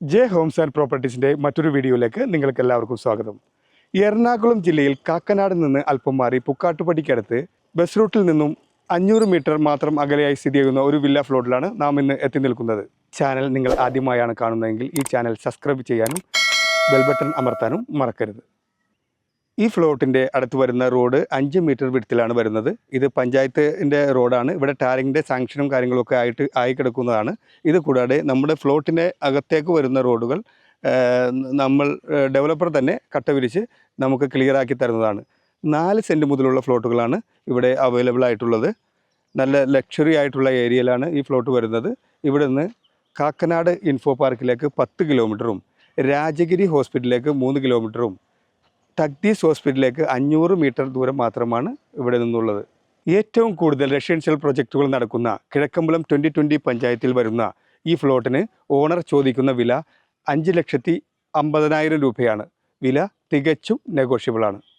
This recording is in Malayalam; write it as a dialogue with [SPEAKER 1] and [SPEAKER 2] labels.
[SPEAKER 1] ജെ ഹോംസ് ആൻഡ് പ്രോപ്പർട്ടീസിന്റെ മറ്റൊരു വീഡിയോയിലേക്ക് നിങ്ങൾക്ക് എല്ലാവർക്കും സ്വാഗതം. എറണാകുളം ജില്ലയിൽ കാക്കനാട് നിന്ന് അല്പം മാറി പുക്കാട്ടുപടിക്കടുത്ത് ബസ് റൂട്ടിൽ നിന്നും അഞ്ഞൂറ് മീറ്റർ മാത്രം അകലെയായി സ്ഥിതി ചെയ്യുന്ന ഒരു വില്ല ഫ്ലോട്ടിലാണ് നാം ഇന്ന് എത്തി നിൽക്കുന്നത്. ചാനൽ നിങ്ങൾ ആദ്യമായാണ് കാണുന്നതെങ്കിൽ ഈ ചാനൽ സബ്സ്ക്രൈബ് ചെയ്യാനും ബെൽബട്ടൺ അമർത്താനും മറക്കരുത്. ഈ ഫ്ലോട്ടിന്റെ അടുത്ത് വരുന്ന റോഡ് അഞ്ച് മീറ്റർ വിടത്തിലാണ് വരുന്നത്. ഇത് പഞ്ചായത്തിന്റെ റോഡാണ് ഇവിടെ ടാറിങ്ങിന്റെ സാങ്ഷനും കാര്യങ്ങളൊക്കെ ആയിട്ട് ആയി കിടക്കുന്നതാണ് ഇത് കൂടാതെ നമ്മുടെ ഫ്ലോട്ടിന്റെ അകത്തേക്ക് വരുന്ന റോഡുകൾ നമ്മൾ ഡെവലപ്പർ തന്നെ കട്ട വിരിച്ച് നമുക്ക് ക്ലിയർ ആക്കി തരുന്നതാണ്. നാല് സെന്റ് മുതലുള്ള ഫ്ലോട്ടുകളാണ് ഇവിടെ അവൈലബിൾ ആയിട്ടുള്ളത്. നല്ല ലക്ഷറി ആയിട്ടുള്ള ഏരിയയിലാണ് ഈ ഫ്ലോട്ട് വരുന്നത്. ഇവിടെ നിന്ന് കാക്കനാട് ഇൻഫോ പാർക്കിലേക്ക് പത്ത് കിലോമീറ്ററും രാജഗിരി ഹോസ്പിറ്റലിലേക്ക് മൂന്ന് കിലോമീറ്ററും തഗ്ദീസ് ഹോസ്പിറ്റലിലേക്ക് അഞ്ഞൂറ് മീറ്റർ ദൂരം മാത്രമാണ് ഇവിടെ നിന്നുള്ളത്. ഏറ്റവും കൂടുതൽ റെസിഡൻഷ്യൽ പ്രൊജക്റ്റുകൾ നടക്കുന്ന കിഴക്കമ്പലം ട്വന്റി ട്വന്റി പഞ്ചായത്തിൽ വരുന്ന ഈ ഫ്ലോട്ടിന് ഓണർ ചോദിക്കുന്ന വില അഞ്ച് ലക്ഷത്തി അമ്പതിനായിരം രൂപയാണ്. വില തികച്ചും നെഗോഷ്യബിളാണ്